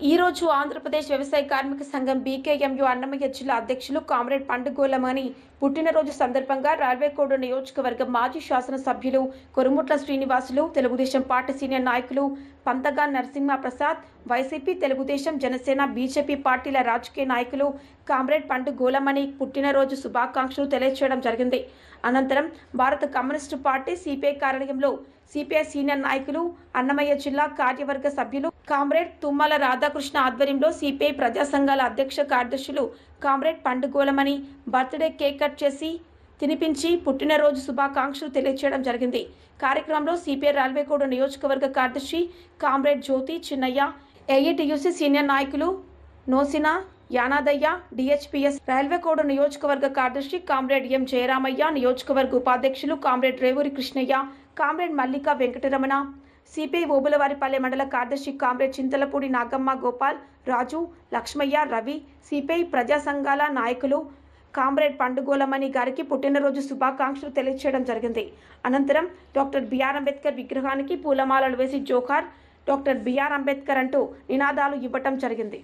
ఈరోజు ఆంధ్రప్రదేశ్ వ్యవసాయ కార్మిక సంఘం బీకేఎంయు అన్నమయ్య జిల్లా అధ్యక్షులు కామ్రేడ్ పండుగోలమని పుట్టినరోజు సందర్భంగా రైల్వేకోడు నియోజకవర్గ మాజీ శాసనసభ్యులు కొరుముట్ల శ్రీనివాసులు తెలుగుదేశం పార్టీ సీనియర్ నాయకులు పంతగా నరసింహ ప్రసాద్ వైసీపీ తెలుగుదేశం జనసేన బీజేపీ పార్టీల రాజకీయ నాయకులు కామ్రేడ్ పండు గోలమణి పుట్టినరోజు శుభాకాంక్షలు తెలియజేయడం జరిగింది. అనంతరం భారత కమ్యూనిస్టు పార్టీ సిపిఐ కార్యాలయంలో సిపిఐ సీనియర్ నాయకులు అన్నమయ్య జిల్లా కార్యవర్గ సభ్యులు కామ్రేడ్ తుమ్మల రాధాకృష్ణ ఆధ్వర్యంలో సిపిఐ ప్రజా సంఘాల అధ్యక్ష కార్యదర్శులు comrade Pandugolamani birthday cake cut చేసి తినిపించి పుట్టినరోజు శుభాకాంక్షలు తెలియజేయడం జరిగింది. కార్యక్రమంలో సిపిఐ రైల్వేకోడు నియోజకవర్గ కార్యదర్శి comrade Jyothi Chinnaiah AITUC senior నాయకులు నోసిన యానాదయ్య డిహెచ్పిఎస్ రైల్వేకోడు నియోజకవర్గ కార్యదర్శి కామ్రేడ్ ఎం జయరామయ్య నియోజకవర్గ ఉపాధ్యక్షులు comrade Revuri Krishnaiah comrade Mallika Venkataramana CPI Obulavaripalle మండల కార్యదర్శి కామ్రేడ్ చింతలపూడి నాగమ్మ గోపాల్ రాజు లక్ష్మయ్య రవి సిపిఐ ప్రజా సంఘాల నాయకులు కామ్రేడ్ పండుగోలమణి గారికి పుట్టినరోజు శుభాకాంక్షలు తెలియజేయడం జరిగింది. అనంతరం డాక్టర్ బిఆర్ అంబేద్కర్ విగ్రహానికి పూలమాలలు వేసి జోహార్ డాక్టర్ బిఆర్ అంబేద్కర్ అంటూ నినాదాలు ఇవ్వటం జరిగింది.